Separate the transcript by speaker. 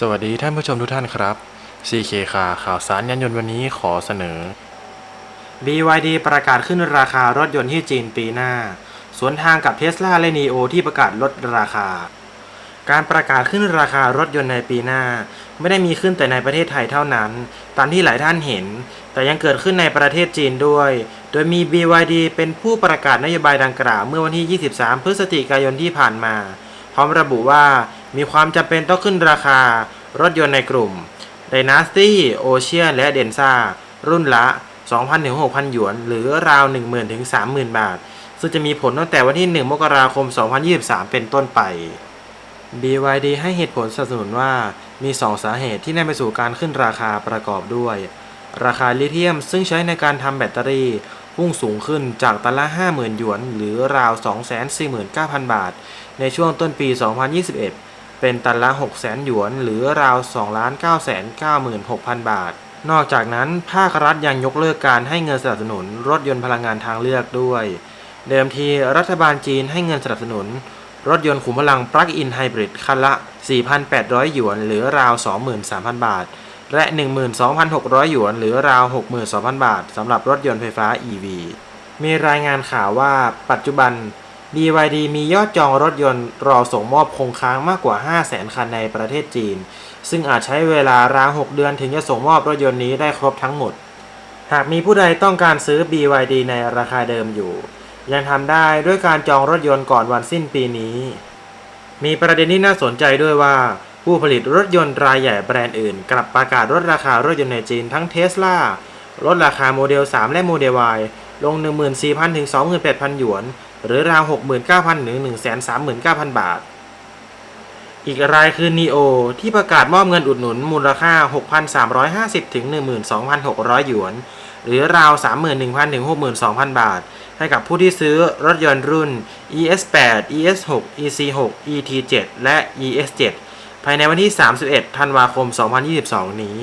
Speaker 1: สวัสดีท่านผู้ชมทุกท่านครับ CK ค่ะข่าวสารยานยนต์วันนี้ขอเสนอ BYD ประกาศขึ้นราคารถยนต์ที่จีนปีหน้า สวนทางกับ Tesla และ NIO ที่ประกาศลดราคา การประกาศขึ้นราคารถยนต์ในปีหน้า ไม่ได้มีขึ้นแต่ในประเทศไทยเท่านั้น ตามที่หลายท่านเห็น แต่ยังเกิดขึ้นในประเทศจีนด้วย โดยมี BYD เป็นผู้ประกาศนโยบายดังกล่าวเมื่อวันที่ 23 พฤศจิกายนที่ผ่านมา พร้อมระบุว่า มีความจำเป็นต้องขึ้นราคารถยนต์ในกลุ่ม Dynasty Ocean และ Denza รุ่นละ 2,000-6,000 หยวน หรือราว 10,000-30,000 บาท ซึ่งจะมีผลตั้งแต่วันที่ 1 มกราคม 2023 เป็นต้นไป BYD ให้เหตุผลสนับสนุนว่ามี 2 สาเหตุที่นำไปสู่การขึ้นราคาประกอบด้วย ราคาลิเธียมซึ่งใช้ในการทำแบตเตอรี่พุ่งสูงขึ้นจากตันละ 50,000 หยวน หรือราว 249,000 บาท ในช่วงต้นปี 2021 เป็นตันละ 600,000หยวน หรือราว2,996,000 บาท นอกจากนั้นภาครัฐยังยกเลิกการให้เงินสนับสนุนรถยนต์พลังงานทางเลือกด้วย เดิมทีรัฐบาลจีนให้เงินสนับสนุน รถยนต์ขุมพลังปลั๊กอินไฮบริดคันละ 4,800 หยวน หรือราว 23,000 บาท และ 12,600 หยวน หรือราว 62,000 บาทสำหรับรถยนต์ไฟฟ้า EV มีรายงานข่าวว่าปัจจุบัน BYD มียอดจองรถยนต์รอส่งมอบคงค้างมากกว่า 500,000 คันในประเทศจีน ซึ่งอาจใช้เวลาราว 6 เดือนถึงจะส่งมอบรถยนต์นี้ได้ครบทั้งหมด หากมีผู้ใดต้องการซื้อ BYD ในราคาเดิมอยู่ ยังทำได้ด้วยการจองรถยนต์ก่อนวันสิ้นปีนี้ มีประเด็นที่น่าสนใจด้วยว่า ผู้ผลิตรถยนต์รายใหญ่แบรนด์อื่น กลับประกาศลดราคารถยนต์ในจีนทั้งเทสลาลดราคาโมเดล 3 และโมเดล Y ลง 14,000 ถึง 28,000 หยวน หรือราว 69,000ถึง139,000 บาท อีกรายคือ NIO ที่ประกาศมอบเงินอุดหนุนมูลค่า 6,350ถึง12,600 หยวน หรือราว 31,000ถึง62,000 บาท ให้กับผู้ที่ซื้อรถยนต์รุ่น ES8 ES6 EC6 ET7 และ ES7 ภายในวันที่ 31 ธันวาคม 2022 นี้